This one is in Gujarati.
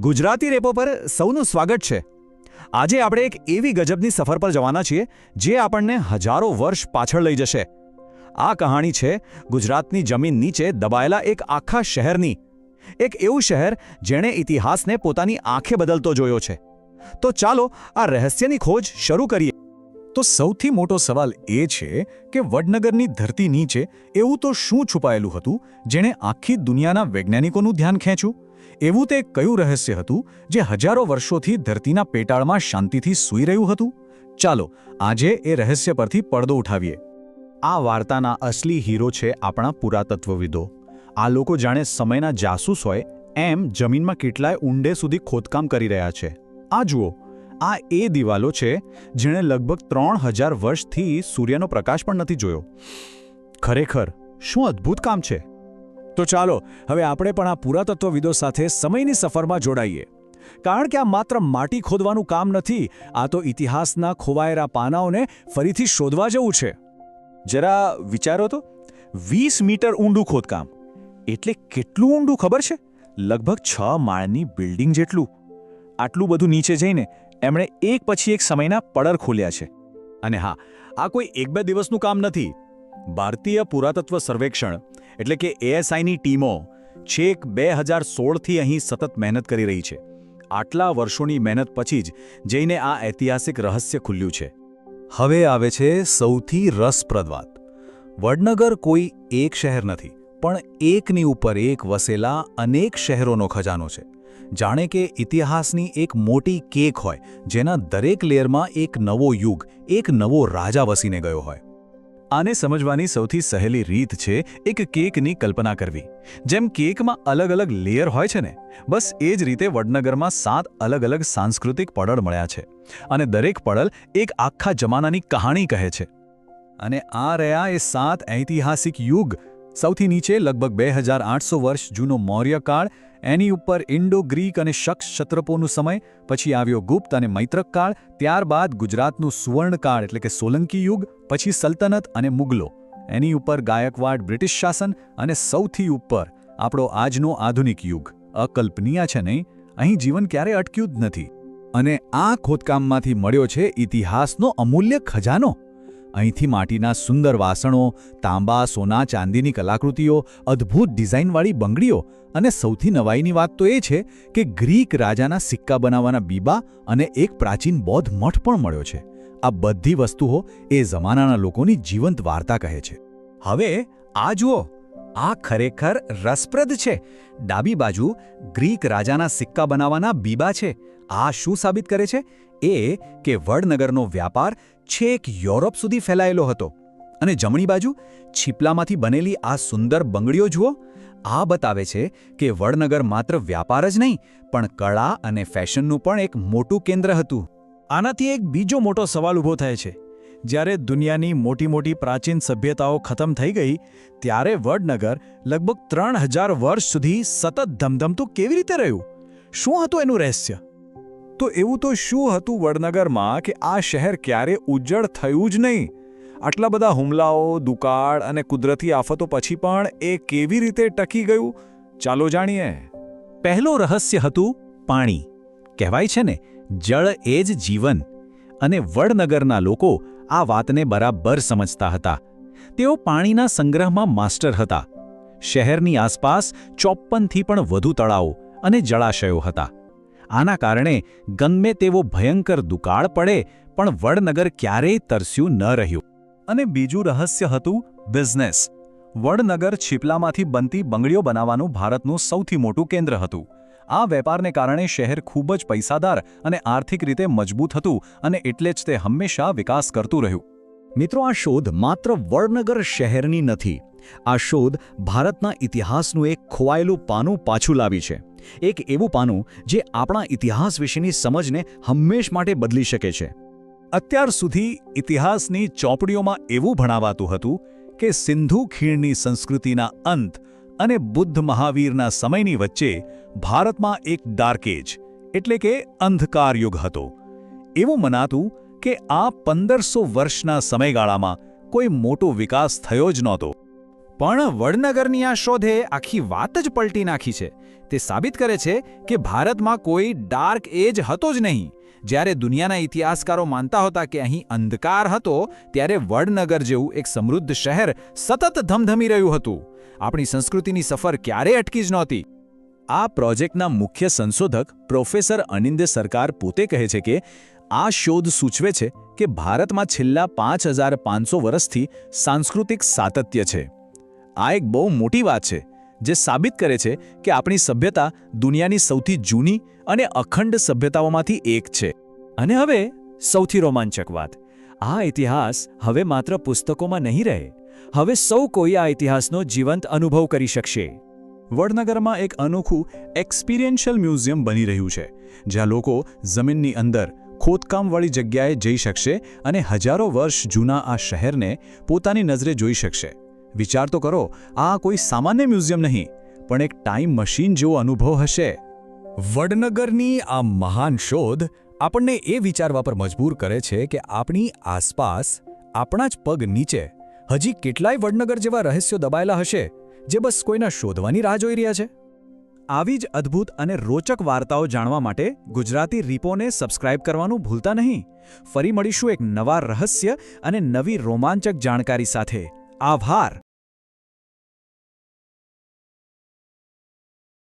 ગુજરાતી રેપો પર સૌનું સ્વાગત છે. આજે આપણે એક એવી ગજબની સફર પર જવાના છીએ, જે આપણને હજારો વર્ષ પાછળ લઈ જશે. આ કહાણી છે, ગુજરાતની જમીન નીચે દબાયેલા એક આખા શહેરની. એક એવું શહેર જેણે ઇતિહાસને પોતાની આંખે બદલતો જોયો છે. તો ચાલો આ રહસ્યની ખોજ શરૂ કરીએ. તો સૌથી મોટો સવાલ એ છે કે વડનગરની ધરતી નીચે એવું તો શું છુપાયેલું હતું, જેણે આખી દુનિયાના વૈજ્ઞાનિકોનું ધ્યાન ખેંચ્યું? એવું તે કયું રહસ્ય હતું જે હજારો વર્ષોથી ધરતીના પેટાળમાં શાંતિથી સૂઈ રહ્યું હતું? ચાલો, આજે એ રહસ્ય પરથી પડદો ઉઠાવીએ. આ વાર્તાના અસલી હીરો છે આપણા પુરાતત્વવિદો. આ લોકો જાણે સમયના જાસૂસ હોય એમ જમીનમાં કેટલાય ઊંડે સુધી ખોદકામ કરી રહ્યા છે. આ જુઓ, આ એ દિવાલો છે જેણે લગભગ ત્રણ હજાર વર્ષથી સૂર્યનો પ્રકાશ પણ નથી જોયો. ખરેખર, શું અદ્ભુત કામ છે? તો ચાલો, હવે આપણે પણ આ પુરાતત્વવિદો સાથે સમયની સફરમાં જોડાઈએ. કારણ કે આ માત્ર માટી ખોદવાનું કામ નથી, આ તો ઇતિહાસના ખોવાયેલા પાનાઓને ફરીથી શોધવા જવું છે. જરા વિચારો તો. વીસ મીટર ઊંડું ખોદકામ. એટલે કેટલું ઊંડું ખબર છે? લગભગ છ માળની બિલ્ડિંગ જેટલું. આટલું બધું નીચે જઈને એમણે એક પછી એક સમયના પડર ખોલ્યા છે. અને હા, આ કોઈ એક બે દિવસનું કામ નથી. ભારતીય પુરાતત્વ સર્વેક્ષણ, એટલે કે એએસઆઈની ટીમો, છેક બે હજાર સોળથી અહીં સતત મહેનત કરી રહી છે. આટલા વર્ષોની મહેનત પછી જ જઈને આ ઐતિહાસિક રહસ્ય ખુલ્યું છે. હવે આવે છે સૌથી રસપ્રદ વાત. વડનગર કોઈ એક શહેર નથી, પણ એકની ઉપર એક વસેલા અનેક શહેરોનો ખજાનો છે. જાણે કે ઇતિહાસની એક મોટી કેક હોય, જેના દરેક લેયરમાં એક નવો યુગ, એક નવો રાજા વસીને ગયો હોય. આને સમજવાની સૌથી સહેલી રીત છે એક કેકની કલ્પના કરવી. જેમ કેકમાં અલગ અલગ લેયર હોય છે ને, બસ એ જ રીતે વડનગરમાં સાત અલગ અલગ સાંસ્કૃતિક પડળ મળ્યા છે. અને દરેક પડળ એક આખા જમાનાની કહાણી કહે છે. અને આ રહ્યા એ સાત ઐતિહાસિક યુગ. સૌથી નીચે લગભગ બે વર્ષ જૂનો મૌર્ય કાળ એની ઉપર ઇન્ડો, ગ્રીક અને શક્ષ ક્ષત્રપોનું સમય, પછી આવ્યો ગુપ્ત અને મૈત્રક કાળ, ત્યારબાદ ગુજરાતનું સુવર્ણકાળ એટલે કે સોલંકી યુગ, પછી સલ્તનત અને મુગલો. એની ઉપર ગાયકવાડ બ્રિટિશ શાસન અને સૌથી ઉપર આપણો આજનો આધુનિક યુગ. અકલ્પનીય છે નહીં? અહીં જીવન ક્યારે અટક્યું જ નથી. અને આ ખોદકામમાંથી મળ્યો છે ઇતિહાસનો અમૂલ્ય ખજાનો. અહીંથી માટીના સુંદર વાસણો, તાંબા, સોના, ચાંદીની કલાકૃતિઓ, અદ્ભુત ડિઝાઇનવાળી બંગડીઓ અને સૌથી નવાઈની વાત તો એ છે કે ગ્રીક રાજાના સિક્કા બનાવવાના બીબા અને એક પ્રાચીન બૌદ્ધ મઠ પણ મળ્યો છે. આ બધી વસ્તુઓ એ જમાનાના લોકોની જીવંત વાર્તા કહે છે. હવે આ જુઓ, આ ખરેખર રસપ્રદ છે. ડાબી બાજુ ગ્રીક રાજાના સિક્કા બનાવવાના બીબા છે. આ શું સાબિત કરે છે? એ કે વડનગરનો વ્યાપાર છેક યુરોપ સુધી ફેલાયેલો હતો. અને જમણી બાજુ છીપલામાંથી બનેલી આ સુંદર બંગડીઓ જુઓ, આ બતાવે છે કે વડનગર માત્ર વ્યાપાર જ નહીં, પણ કળા અને ફેશનનું પણ એક મોટું કેન્દ્ર હતું. આનાથી એક બીજો મોટો સવાલ ઊભો થાય છે. જ્યારે દુનિયાની મોટી મોટી પ્રાચીન સભ્યતાઓ ખતમ થઈ ગઈ, ત્યારે વડનગર લગભગ ત્રણ વર્ષ સુધી સતત ધમધમતું કેવી રીતે રહ્યું? શું હતું એનું રહસ્ય? તો એવું તો શું હતું વડનગરમાં કે આ શહેર ક્યારે ઉજ્જળ થયું જ નહીં? આટલા બધા હુમલાઓ, દુકાળ અને કુદરતી આફતો પછી પણ એ કેવી રીતે ટકી ગયું? ચાલો જાણીએ. પહેલો રહસ્ય હતું પાણી. કહેવાય છે ને, જળ એ જ જીવન. અને વડનગરના લોકો આ વાતને બરાબર સમજતા હતા. તેઓ પાણીના સંગ્રહમાં માસ્ટર હતા. શહેરની આસપાસ ચોપ્પનથી પણ વધુ તળાવો અને જળાશયો હતા. આના કારણે ગમે તેવો ભયંકર દુકાળ પડે, પણ વડનગર ક્યારેય તરસ્યું ન રહ્યું. અને બીજું રહસ્ય હતું બિઝનેસ. વડનગર છીપલામાંથી બનતી બંગડીઓ બનાવવાનું ભારતનું સૌથી મોટું કેન્દ્ર હતું. આ વેપારને કારણે શહેર ખૂબ જ પૈસાદાર અને આર્થિક રીતે મજબૂત હતું અને એટલે જ તે હંમેશા વિકાસ કરતું રહ્યું. મિત્રો, આ શોધ માત્ર વડનગર શહેરની નથી. આ શોધ ભારતના ઇતિહાસનું એક ખોવાયેલું પાનું પાછું લાવી છે. એક એવું પાનું જે આપણા ઇતિહાસ વિશેની સમજને હંમેશ માટે બદલી શકે છે. અત્યાર સુધી ઇતિહાસની ચોપડીઓમાં એવું ભણાવાતું હતું કે સિંધુ ખીણની સંસ્કૃતિના અંત અને બુદ્ધ મહાવીરના સમયની વચ્ચે ભારતમાં એક ડાર્કેજ, એટલે કે અંધકાર યુગ હતો. એવું મનાતું કે આ પંદરસો વર્ષના સમયગાળામાં કોઈ મોટો વિકાસ થયો જ નહોતો. પણ વડનગરની આ શોધે આખી વાત જ પલટી નાખી છે તે સાબિત કરે છે કે ભારતમાં કોઈ ડાર્ક એજ હતો જ નહીં. જ્યારે દુનિયાના ઇતિહાસકારો માનતા હતા કે અહીં અંધકાર હતો, ત્યારે વડનગર જેવું એક સમૃદ્ધ શહેર સતત ધમધમી રહ્યું હતું. આપણી સંસ્કૃતિની સફર ક્યારેય અટકી જ નહોતી. આ પ્રોજેક્ટના મુખ્ય સંશોધક પ્રોફેસર અનિંદે સરકાર પોતે કહે છે કે, આ શોધ સૂચવે છે કે ભારતમાં છેલ્લા પાંચ વર્ષથી સાંસ્કૃતિક સાતત્ય છે. આ એક બહુ મોટી વાત છે. જે સાબિત કરે છે કે આપણી સભ્યતા દુનિયાની સૌથી જૂની અને અખંડ સભ્યતાઓમાંથી એક છે. અને હવે સૌથી રોમાંચક વાત. આ ઇતિહાસ હવે માત્ર પુસ્તકોમાં નહીં રહે. હવે સૌ કોઈ આ ઇતિહાસનો જીવંત અનુભવ કરી શકશે. વડનગરમાં એક અનોખું એક્સપિરિયન્શિયલ મ્યુઝિયમ બની રહ્યું છે, જ્યાં લોકો જમીનની અંદર ખોદકામવાળી જગ્યાએ જઈ શકશે અને હજારો વર્ષ જૂના આ શહેરને પોતાની નજરે જોઈ શકશે. વિચાર તો કરો, આ કોઈ સામાન્ય મ્યુઝિયમ નહીં, પણ એક ટાઈમ મશીન જેવો અનુભવ હશે. વડનગરની આ મહાન શોધ આપણને એ વિચારવા પર મજબૂર કરે છે કે આપણી આસપાસ, આપણા જ પગ નીચે, હજી કેટલાય વડનગર જેવા રહસ્યો દબાયેલા હશે, જે બસ કોઈના શોધવાની રાહ જોઈ રહ્યા છે. આવી જ અદ્ભુત અને રોચક વાર્તાઓ જાણવા માટે ગુજરાતી રીપોને સબસ્ક્રાઇબ કરવાનું ભૂલતા નહીં. ફરી મળીશું એક નવા રહસ્ય અને નવી રોમાંચક જાણકારી સાથે. આભાર.